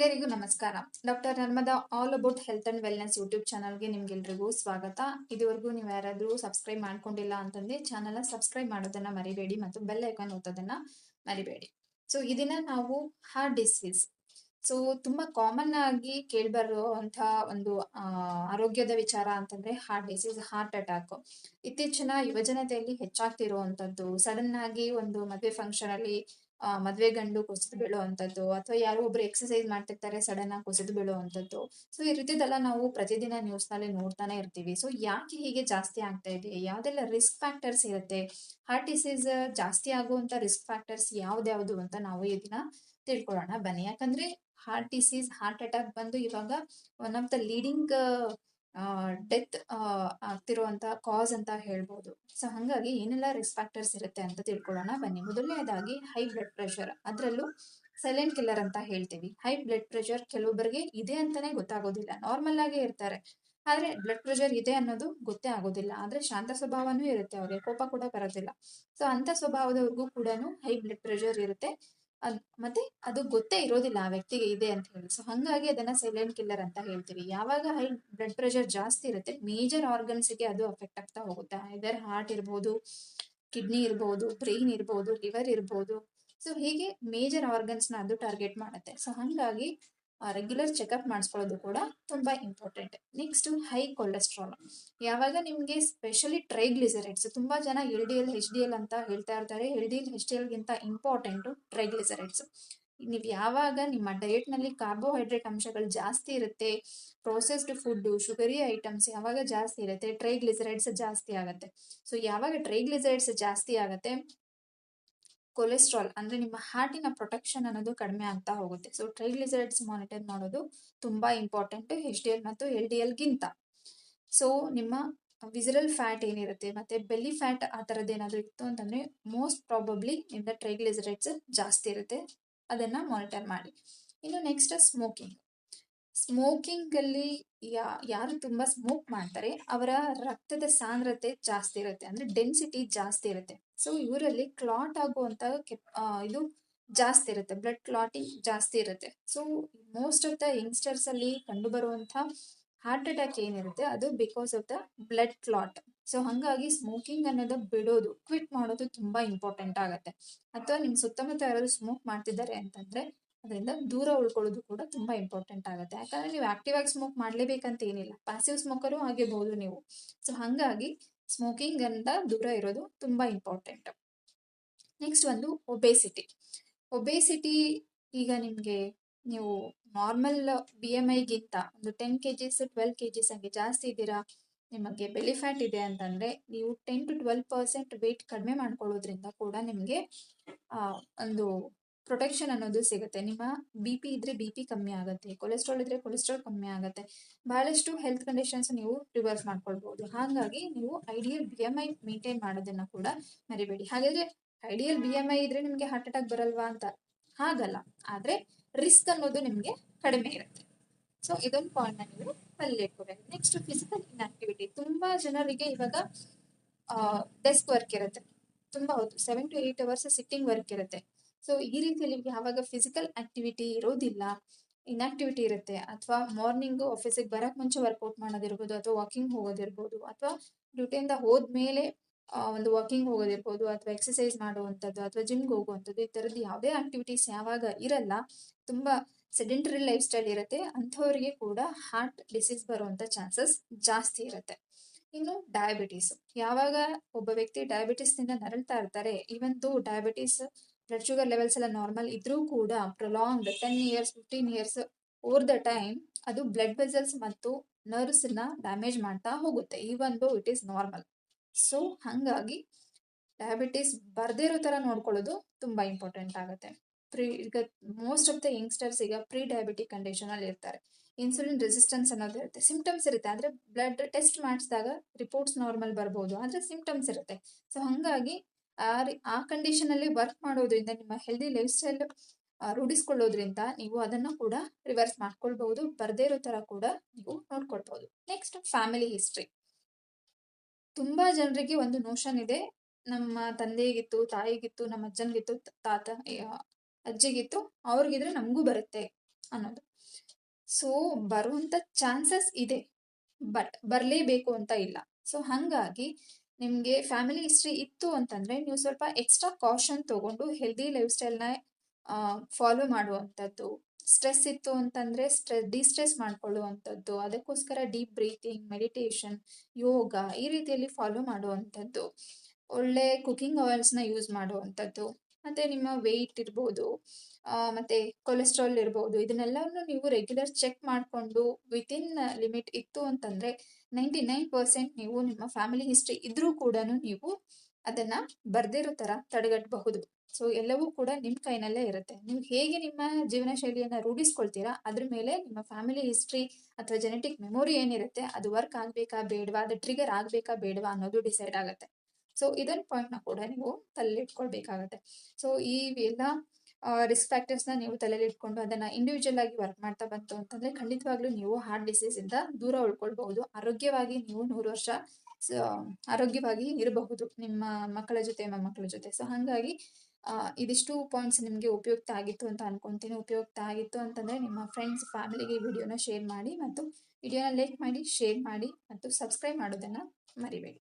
ನಮಸ್ಕಾರ. Doctor Narmada all about health and wellness YouTube ಚಾನಲ್ಗೆ ನಿಮ್ಗೆಲ್ರಿಗೂ ಸ್ವಾಗತ. ಇದುವರೆಗೂ ನೀವು ಯಾರಾದರೂ ಸಬ್ಸ್ಕ್ರೈಬ್ ಮಾಡ್ಕೊಂಡಿಲ್ಲ ಅಂತಂದ್ರೆ ಚಾನಲ್ನ ಸಬ್ಸ್ಕ್ರೈಬ್ ಮಾಡೋದನ್ನ ಮರಿಬೇಡಿ ಮತ್ತು ಬೆಲ್ ಐಕಾನ್ ಓದೋದನ್ನ ಮರಿಬೇಡಿ. ಸೊ ಇದನ್ನ ನಾವು ಹಾರ್ಟ್ ಡಿಸೀಸ್. ಸೊ, ತುಂಬಾ ಕಾಮನ್ ಆಗಿ ಕೇಳ್ಬರುವಂತ ಒಂದು ಆರೋಗ್ಯದ ವಿಚಾರ ಅಂತಂದ್ರೆ ಹಾರ್ಟ್ ಡಿಸೀಸ್, ಹಾರ್ಟ್ ಅಟ್ಯಾಕ್. ಇತ್ತೀಚಿನ ಯುವಜನತೆಯಲ್ಲಿ ಹೆಚ್ಚಾಗ್ತಿರುವಂತದ್ದು ಸಡನ್ ಆಗಿ ಒಂದು ಮದುವೆ ಫಂಕ್ಷನ್ ಅಲ್ಲಿ ಮದ್ವೆ ಗಂಡು ಕುಸಿದು ಬೀಳುವಂತದ್ದು ಅಥವಾ ಯಾರೋ ಒಬ್ರು ಎಕ್ಸಸೈಸ್ ಮಾಡ್ತಿರ್ತಾರೆ ಸಡನ್ ಆಗಿ ಕುಸಿದು ಬೀಳುವಂತದ್ದು ಸೊ ಈ ರೀತಿದೆಲ್ಲ ನಾವು ಪ್ರತಿದಿನ ನ್ಯೂಸ್ನಲ್ಲಿ ನೋಡ್ತಾನೆ ಇರ್ತೀವಿ. ಸೊ ಯಾಕೆ ಹೀಗೆ ಜಾಸ್ತಿ ಆಗ್ತಾ ಇದೆ? ಯಾವ್ದೆಲ್ಲ ರಿಸ್ಕ್ ಫ್ಯಾಕ್ಟರ್ಸ್ ಇರುತ್ತೆ? ಹಾರ್ಟ್ ಡಿಸೀಸ್ ಜಾಸ್ತಿ ಆಗುವಂತ ರಿಸ್ಕ್ ಫ್ಯಾಕ್ಟರ್ಸ್ ಯಾವ್ದ್ಯಾವ್ದು ಅಂತ ನಾವು ಈ ದಿನ ತಿಳ್ಕೊಳ್ಳೋಣ. ಬನ್ನಿ. ಯಾಕಂದ್ರೆ ಹಾರ್ಟ್ ಡಿಸೀಸ್ ಹಾರ್ಟ್ ಅಟ್ಯಾಕ್ ಬಂದು ಇವಾಗ one of the leading death ಆಗ್ತಿರುವಂತಹ cause ಅಂತ ಹೇಳ್ಬೋದು. ಸೊ ಹಂಗಾಗಿ ಏನೆಲ್ಲ ರಿಸ್ಕ್ ಫ್ಯಾಕ್ಟರ್ಸ್ ಇರುತ್ತೆ ಅಂತ ತಿಳ್ಕೊಳ್ಳೋಣ. ಬನ್ನಿ. ಮೊದಲನೇದಾಗಿ ಹೈ ಬ್ಲಡ್ ಪ್ರೆಷರ್ ಅದರಲ್ಲೂ ಸೈಲೆಂಟ್ ಕಿಲ್ಲರ್ ಅಂತ ಹೇಳ್ತೀವಿ. ಹೈ ಬ್ಲಡ್ ಪ್ರೆಷರ್ ಕೆಲವೊಬ್ಬರಿಗೆ ಇದೆ ಅಂತಾನೆ ಗೊತ್ತಾಗೋದಿಲ್ಲ. ನಾರ್ಮಲ್ ಆಗೇ ಇರ್ತಾರೆ. ಆದ್ರೆ ಬ್ಲಡ್ ಪ್ರೆಷರ್ ಇದೆ ಅನ್ನೋದು ಗೊತ್ತೇ ಆಗೋದಿಲ್ಲ. ಆದ್ರೆ ಶಾಂತ ಸ್ವಭಾವನೂ ಇರುತ್ತೆ. ಅವ್ರಿಗೆ ಕೋಪ ಕೂಡ ಬರೋದಿಲ್ಲ. ಸೊ ಅಂತ ಸ್ವಭಾವದವ್ರಿಗೂ ಕೂಡ ಹೈ ಬ್ಲಡ್ ಪ್ರೆಷರ್ ಇರುತ್ತೆ. ಅದ್ ಮತ್ತೆ ಅದು ಗೊತ್ತೇ ಇರೋದಿಲ್ಲ ಆ ವ್ಯಕ್ತಿಗೆ ಇದೆ ಅಂತ ಹೇಳಿ. ಸೊ ಹಂಗಾಗಿ ಅದನ್ನ ಸೈಲೆಂಟ್ ಕಿಲ್ಲರ್ ಅಂತ ಹೇಳ್ತೀವಿ. ಯಾವಾಗ ಹೈ ಬ್ಲಡ್ ಪ್ರೆಷರ್ ಜಾಸ್ತಿ ಇರುತ್ತೆ ಮೇಜರ್ ಆರ್ಗನ್ಸ್ಗೆ ಅದು ಅಫೆಕ್ಟ್ ಆಗ್ತಾ ಹೋಗುತ್ತೆ. ಐದರ್ ಹಾರ್ಟ್ ಇರ್ಬೋದು ಕಿಡ್ನಿ ಇರ್ಬೋದು ಬ್ರೈನ್ ಇರ್ಬೋದು ಲಿವರ್ ಇರ್ಬೋದು. ಸೊ ಹೀಗೆ ಮೇಜರ್ ಆರ್ಗನ್ಸ್ನ ಅದು ಟಾರ್ಗೆಟ್ ಮಾಡುತ್ತೆ. ಸೊ ಹಂಗಾಗಿ ರೆಗ್ಯುಲರ್ ಚೆಕಪ್ ಮಾಡಿಸ್ಕೊಳ್ಳೋದು ಕೂಡ ತುಂಬಾ ಇಂಪಾರ್ಟೆಂಟ್ ನೆಕ್ಸ್ಟ್ ಹೈ ಕೊಲೆಸ್ಟ್ರಾಲ್ ಯಾವಾಗ ನಿಮಗೆ ಸ್ಪೆಷಲಿ ಟ್ರೈಗ್ಲಿಸರೈಡ್ಸ್ ತುಂಬಾ ಜನ L D L H D L ಅಂತ ಹೇಳ್ತಾ ಇರ್ತಾರೆ. L D L H D ಎಲ್ಗಿಂತ important triglycerides ನೀವು ಯಾವಾಗ ನಿಮ್ಮ ಡಯೆಟ್ನಲ್ಲಿ ಕಾರ್ಬೋಹೈಡ್ರೇಟ್ ಅಂಶಗಳು ಜಾಸ್ತಿ ಇರುತ್ತೆ ಪ್ರೊಸೆಸ್ಡ್ ಫುಡ್ ಶುಗರಿ ಐಟಮ್ಸ್ ಯಾವಾಗ ಜಾಸ್ತಿ ಇರುತ್ತೆ ಟ್ರೈಗ್ಲಿಸರೈಡ್ಸ್ ಜಾಸ್ತಿ ಆಗುತ್ತೆ. ಸೊ ಯಾವಾಗ ಟ್ರೈಗ್ಲಿಸರೈಡ್ಸ್ ಜಾಸ್ತಿ ಆಗುತ್ತೆ ಕೊಲೆಸ್ಟ್ರಾಲ್ ಅಂದ್ರೆ ನಿಮ್ಮ ಹಾರ್ಟಿನ ಪ್ರೊಟೆಕ್ಷನ್ ಅನ್ನೋದು ಕಡಿಮೆ ಆಗ್ತಾ ಹೋಗುತ್ತೆ. ಸೊ ಟ್ರೈಗ್ಲಿಸರೈಡ್ಸ್ ಮಾನಿಟರ್ ಮಾಡೋದು ತುಂಬಾ ಇಂಪಾರ್ಟೆಂಟ್ ಹೆಚ್ ಡಿ ಎಲ್ ಮತ್ತು ಎಲ್ ಡಿ ಎಲ್ಗಿಂತ ಸೊ ನಿಮ್ಮ ವಿಸರಲ್ ಫ್ಯಾಟ್ ಏನಿರುತ್ತೆ ಮತ್ತೆ ಬೆಲ್ಲಿ ಫ್ಯಾಟ್ ಆ ಥರದ್ದು ಏನಾದರೂ ಇತ್ತು ಅಂತಂದ್ರೆ ಮೋಸ್ಟ್ ಪ್ರಾಬಬ್ಲಿ ನಿಮ್ದ ಟ್ರೈಗ್ಲಿಸರೈಡ್ಸ್ ಜಾಸ್ತಿ ಇರುತ್ತೆ. ಅದನ್ನ ಮಾನಿಟರ್ ಮಾಡಿ. ಇನ್ನು ನೆಕ್ಸ್ಟ್ ಸ್ಮೋಕಿಂಗ್ ಸ್ಮೋಕಿಂಗ್ ಅಲ್ಲಿ ಯಾ, ಯಾರು ತುಂಬಾ ಸ್ಮೋಕ್ ಮಾಡ್ತಾರೆ, ಅವರ ರಕ್ತದ ಸಾಂದ್ರತೆ ಜಾಸ್ತಿ ಇರುತ್ತೆ, ಅಂದ್ರೆ ಡೆನ್ಸಿಟಿ ಜಾಸ್ತಿ ಇರುತ್ತೆ. ಸೊ, ಇವರಲ್ಲಿ ಕ್ಲಾಟ್ ಆಗುವಂತ ಇದು ಜಾಸ್ತಿ ಇರುತ್ತೆ, ಬ್ಲಡ್ ಕ್ಲಾಟಿಂಗ್ ಜಾಸ್ತಿ ಇರುತ್ತೆ. So, most of the youngsters ಅಲ್ಲಿ ಕಂಡು ಬರುವಂತ ಹಾರ್ಟ್ ಅಟ್ಯಾಕ್ ಏನಿರುತ್ತೆ, ಅದು because of the blood clot. So, ಹಂಗಾಗಿ ಸ್ಮೋಕಿಂಗ್ ಅನ್ನೋದು ಬಿಡೋದು, ಕ್ವಿಟ್ ಮಾಡೋದು ತುಂಬಾ ಇಂಪಾರ್ಟೆಂಟ್ ಆಗುತ್ತೆ. ಅಥವಾ ನಿಮ್ ಸುತ್ತಮುತ್ತ ಯಾರಾದ್ರು ಸ್ಮೋಕ್ ಮಾಡ್ತಿದ್ದಾರೆ ಅಂತಂದ್ರೆ ಅದರಿಂದ ದೂರ ಉಳ್ಕೊಳ್ಳೋದು ಕೂಡ ತುಂಬಾ ಇಂಪಾರ್ಟೆಂಟ್ ಆಗುತ್ತೆ. ಯಾಕಂದ್ರೆ ನೀವು ಆಕ್ಟಿವ್ ಆಗಿ ಸ್ಮೋಕ್ ಮಾಡಲೇಬೇಕಂತ ಏನಿಲ್ಲ. ಪ್ಯಾಸಿವ್ ಸ್ಮೋಕರು ಆಗಿರ್ಬೋದು ನೀವು. ಸೊ ಹಂಗಾಗಿ ಸ್ಮೋಕಿಂಗ್ ಅಂತ ದೂರ ಇರೋದು ತುಂಬಾ ಇಂಪಾರ್ಟೆಂಟ್ ನೆಕ್ಸ್ಟ್ ಒಂದು ಒಬೇಸಿಟಿ ಒಬೇಸಿಟಿ ಈಗ ನಿಮಗೆ ನೀವು ನಾರ್ಮಲ್ ಬಿ ಎಂ ಐಗಿಂತ ಒಂದು ten K Gs twelve K Gs ಹಂಗೆ ಜಾಸ್ತಿ ಇದ್ದೀರಾ, ನಿಮಗೆ ಬೆಲಿ ಫ್ಯಾಟ್ ಇದೆ ಅಂತಂದ್ರೆ ನೀವು ten to twelve percent weight ಕಡಿಮೆ ಮಾಡ್ಕೊಳ್ಳೋದ್ರಿಂದ ಕೂಡ ನಿಮಗೆ ಒಂದು ಪ್ರೊಟೆಕ್ಷನ್ ಅನ್ನೋದು ಸಿಗುತ್ತೆ. ನಿಮ್ಮ ಬಿ ಪಿ ಇದ್ರೆ ಬಿ ಪಿ ಕಮ್ಮಿ ಆಗುತ್ತೆ ಕೊಲೆಸ್ಟ್ರಾಲ್ ಇದ್ರೆ ಕೊಲೆಸ್ಟ್ರಾಲ್ ಕಮ್ಮಿ ಆಗುತ್ತೆ. ಬಹಳಷ್ಟು ಹೆಲ್ತ್ ಕಂಡೀಷನ್ಸ್ ನೀವು ರಿವರ್ಸ್ ಮಾಡ್ಕೊಳ್ಬಹುದು. ಹಾಗಾಗಿ ನೀವು ideal B M I maintain ಮಾಡೋದನ್ನ ಕೂಡ ಮರಿಬೇಡಿ. ಹಾಗಾದ್ರೆ ಐಡಿಯಲ್ ಬಿ ಎಂ ಐ ಇದ್ರೆ ನಿಮಗೆ ಹಾರ್ಟ್ ಅಟ್ಯಾಕ್ ಬರಲ್ವಾ ಅಂತ? ಹಾಗಲ್ಲ. ಆದ್ರೆ ರಿಸ್ಕ್ ಅನ್ನೋದು ನಿಮಗೆ ಕಡಿಮೆ ಇರುತ್ತೆ. ಸೊ ಇದೊಂದು ಪಾಯಿಂಟ್ ನೀವು ಅಲ್ಲಿ ಇಟ್ಕೋಬೇಕು ನೆಕ್ಸ್ಟ್ ಫಿಸಿಕಲ್ ಇನ್ಆಕ್ಟಿವಿಟಿ ತುಂಬಾ ಜನರಿಗೆ ಇವಾಗ ಡೆಸ್ಕ್ ವರ್ಕ್ ಇರುತ್ತೆ. ತುಂಬಾ ಹೊತ್ತು seven to eight hours sitting work ಇರುತ್ತೆ. ಸೊ ಈ ರೀತಿಯಲ್ಲಿ ಯಾವಾಗ ಫಿಸಿಕಲ್ ಆಕ್ಟಿವಿಟಿ ಇರೋದಿಲ್ಲ ಇನ್ಆಕ್ಟಿವಿಟಿ ಇರುತ್ತೆ, ಅಥವಾ ಮಾರ್ನಿಂಗ್ ಆಫೀಸಿಗೆ ಬರಕ್ ಮುಂಚೆ ವರ್ಕೌಟ್ ಮಾಡೋದಿರ್ಬೋದು, ಅಥವಾ ವಾಕಿಂಗ್ ಹೋಗೋದಿರ್ಬೋದು, ಅಥವಾ ಡ್ಯೂಟಿಯಿಂದ ಹೋದ್ಮೇಲೆ ಒಂದು ವಾಕಿಂಗ್ ಹೋಗೋದಿರ್ಬೋದು, ಅಥವಾ ಎಕ್ಸಸೈಸ್ ಮಾಡುವಂಥದ್ದು, ಅಥವಾ ಜಿಮ್ಗೆ ಹೋಗುವಂಥದ್ದು, ಈ ಥರದ್ದು ಯಾವುದೇ ಆಕ್ಟಿವಿಟೀಸ್ ಯಾವಾಗ ಇರಲ್ಲ, ತುಂಬಾ ಸೆಡೆಂಟರಿ ಲೈಫ್ ಸ್ಟೈಲ್ ಇರುತ್ತೆ, ಅಂಥವರಿಗೆ ಕೂಡ ಹಾರ್ಟ್ ಡಿಸೀಸ್ ಬರುವಂಥ ಚಾನ್ಸಸ್ ಜಾಸ್ತಿ ಇರುತ್ತೆ. ಇನ್ನು ಡಯಾಬಿಟೀಸ್ ಯಾವಾಗ ಒಬ್ಬ ವ್ಯಕ್ತಿ ಡಯಾಬಿಟೀಸ್ನಿಂದ ನರಳ್ತಾ ಇರ್ತಾರೆ even the diabetes blood sugar levels ಎಲ್ಲ ನಾರ್ಮಲ್ ಇದ್ರೂ ಕೂಡ prolonged ten years fifteen years over the time ಅದು ಬ್ಲಡ್ ವೆಸಲ್ಸ್ ಮತ್ತು ನರ್ವ್ಸ್ನ ಡ್ಯಾಮೇಜ್ ಮಾಡ್ತಾ ಹೋಗುತ್ತೆ even though it is normal so ಹಂಗಾಗಿ ಡಯಾಬಿಟಿಸ್ ಬರದೇ ಇರೋ ತರ ನೋಡ್ಕೊಳ್ಳೋದು ತುಂಬಾ ಇಂಪಾರ್ಟೆಂಟ್ ಆಗುತ್ತೆ. ಪ್ರೀ ಈಗ ಮೋಸ್ಟ್ ಆಫ್ ದ ಯಂಗ್ಸ್ಟರ್ಸ್ ಈಗ ಪ್ರೀ ಡಯಾಬಿಟಿಕ್ ಕಂಡೀಷನ್ ಅಲ್ಲಿ ಇರ್ತಾರೆ. ಇನ್ಸುಲಿನ್ ರೆಸಿಸ್ಟೆನ್ಸ್ ಅನ್ನೋದು ಇರುತ್ತೆ. ಸಿಂಪ್ಟಮ್ಸ್ ಇರುತ್ತೆ. ಆದರೆ ಬ್ಲಡ್ ಟೆಸ್ಟ್ ಮಾಡಿಸಿದಾಗ ರಿಪೋರ್ಟ್ಸ್ ನಾರ್ಮಲ್ ಬರ್ಬೋದು. ಆದ್ರೆ ಸಿಂಪ್ಟಮ್ಸ್ ಇರುತ್ತೆ. ಸೊ ಹಂಗಾಗಿ ಆ ಆ ಕಂಡೀಷನ್ ಅಲ್ಲಿ ವರ್ಕ್ ಮಾಡೋದ್ರಿಂದ, ನಿಮ್ಮ ಹೆಲ್ದಿ ಲೈಫ್ ಸ್ಟೈಲ್ ರೂಢಿಸ್ಕೊಳ್ಳೋದ್ರಿಂದ ನೀವು ಅದನ್ನ ಕೂಡ ರಿವರ್ಸ್ ಮಾಡ್ಕೊಳ್ಬಹುದು. ಬರದೇ ಇರೋ ತರ ಕೂಡ ನೀವು ನೋಡ್ಕೊಳ್ಬಹುದು. ನೆಕ್ಸ್ಟ್ ಫ್ಯಾಮಿಲಿ ಹಿಸ್ಟ್ರಿ ತುಂಬಾ ಜನರಿಗೆ ಒಂದು ನೋಷನ್ ಇದೆ. ನಮ್ಮ ತಂದೆಗಿತ್ತು, ತಾಯಿಗಿತ್ತು, ನಮ್ಮ ಅಜ್ಜನ್ಗಿತ್ತು ತಾತ ಅಜ್ಜಿಗಿತ್ತು, ಅವ್ರಿಗಿದ್ರೆ ನಮಗೂ ಬರುತ್ತೆ ಅನ್ನೋದು. ಸೊ ಬರುವಂತ ಚಾನ್ಸಸ್ ಇದೆ. ಬಟ್ ಬರಲೇಬೇಕು ಅಂತ ಇಲ್ಲ. ಸೊ ಹಾಗಾಗಿ ನಿಮಗೆ ಫ್ಯಾಮಿಲಿ ಹಿಸ್ಟ್ರಿ ಇತ್ತು ಅಂತಂದರೆ ನೀವು ಸ್ವಲ್ಪ ಎಕ್ಸ್ಟ್ರಾ ಕಾಷನ್ ತೊಗೊಂಡು ಹೆಲ್ದಿ ಲೈಫ್ ಸ್ಟೈಲ್ನ ಫಾಲೋ ಮಾಡುವಂಥದ್ದು. ಸ್ಟ್ರೆಸ್ ಇತ್ತು ಅಂತಂದರೆ ಸ್ಟ್ರೆ ಡಿಸ್ಟ್ರೆಸ್ ಮಾಡ್ಕೊಳ್ಳುವಂಥದ್ದು. ಅದಕ್ಕೋಸ್ಕರ ಡೀಪ್ ಬ್ರೀತಿಂಗ್ ಮೆಡಿಟೇಷನ್ ಯೋಗ ಈ ರೀತಿಯಲ್ಲಿ ಫಾಲೋ ಮಾಡುವಂಥದ್ದು. ಒಳ್ಳೆ ಕುಕಿಂಗ್ ಆಯಿಲ್ಸ್ನ ಯೂಸ್ ಮಾಡುವಂಥದ್ದು. ಮತ್ತು ನಿಮ್ಮ ವೆಯ್ಟ್ ಇರ್ಬೋದು ಮತ್ತೆ ಕೊಲೆಸ್ಟ್ರಾಲ್ ಇರ್ಬೋದು ಇದನ್ನೆಲ್ಲವನ್ನು ನೀವು ರೆಗ್ಯುಲರ್ ಚೆಕ್ ಮಾಡಿಕೊಂಡು ವಿತಿನ್ ಲಿಮಿಟ್ ಇತ್ತು ಅಂತಂದ್ರೆ ನೈಂಟಿ ನೈನ್ ಪರ್ಸೆಂಟ್ ನೀವು ನಿಮ್ಮ ಫ್ಯಾಮಿಲಿ ಹಿಸ್ಟ್ರಿ ಇದ್ರೂ ಕೂಡ ನೀವು ಅದನ್ನ ಬರ್ದಿರೋ ತರ ತಡೆಗಟ್ಟಬಹುದು ಸೊ ಎಲ್ಲವೂ ಕೂಡ ನಿಮ್ಮ ಕೈನಲ್ಲೇ ಇರುತ್ತೆ. ನೀವು ಹೇಗೆ ನಿಮ್ಮ ಜೀವನ ಶೈಲಿಯನ್ನ ರೂಢಿಸ್ಕೊಳ್ತೀರಾ, ಅದ್ರ ಮೇಲೆ ನಿಮ್ಮ ಫ್ಯಾಮಿಲಿ ಹಿಸ್ಟ್ರಿ ಅಥವಾ ಜೆನೆಟಿಕ್ ಮೆಮೊರಿ ಏನಿರುತ್ತೆ, ಅದು ವರ್ಕ್ ಆಗಬೇಕಾ ಬೇಡವಾ, ಅದು ಟ್ರಿಗರ್ ಆಗಬೇಕಾ ಬೇಡವಾ ಅನ್ನೋದು ಡಿಸೈಡ್ ಆಗುತ್ತೆ. ಸೊ ಇದೊಂದು ಪಾಯಿಂಟ್ನ ಕೂಡ ನೀವು ತಲೆಯಲ್ಲಿ ಇಟ್ಕೊಳ್ಬೇಕಾಗತ್ತೆ ಸೊ ಈ ಎಲ್ಲ ರಿಸ್ಕ್ ಫ್ಯಾಕ್ಟರ್ಸ್ನ ನೀವು ತಲೆಯಲ್ಲಿ ಇಟ್ಕೊಂಡು ಅದನ್ನು ಇಂಡಿವಿಜುವಲ್ ಆಗಿ ವರ್ಕ್ ಮಾಡ್ತಾ ಬಂತು ಅಂತಂದರೆ ಖಂಡಿತವಾಗ್ಲೂ ನೀವು ಹಾರ್ಟ್ ಡಿಸೀಸಿಂದ ದೂರ ಉಳ್ಕೊಳ್ಬಹುದು. ಆರೋಗ್ಯವಾಗಿ ನೀವು ನೂರು ವರ್ಷ ಆರೋಗ್ಯವಾಗಿ ಇರಬಹುದು ನಿಮ್ಮ ಮಕ್ಕಳ ಜೊತೆ, ಮೊಮ್ಮಕ್ಕಳ ಜೊತೆ. ಸೊ ಹಾಗಾಗಿ ಇದಿಷ್ಟು ಪಾಯಿಂಟ್ಸ್ ನಿಮಗೆ ಉಪಯುಕ್ತ ಆಗಿತ್ತು ಅಂತ ಅನ್ಕೊಂತೀನಿ. ಉಪಯುಕ್ತ ಆಗಿತ್ತು ಅಂತಂದರೆ ನಿಮ್ಮ ಫ್ರೆಂಡ್ಸ್ ಫ್ಯಾಮಿಲಿಗೆ ಈ ವಿಡಿಯೋನ ಶೇರ್ ಮಾಡಿ ಮತ್ತು ವಿಡಿಯೋನ ಲೈಕ್ ಮಾಡಿ ಶೇರ್ ಮಾಡಿ ಮತ್ತು ಸಬ್ಸ್ಕ್ರೈಬ್ ಮಾಡೋದನ್ನು ಮರಿಬೇಡಿ.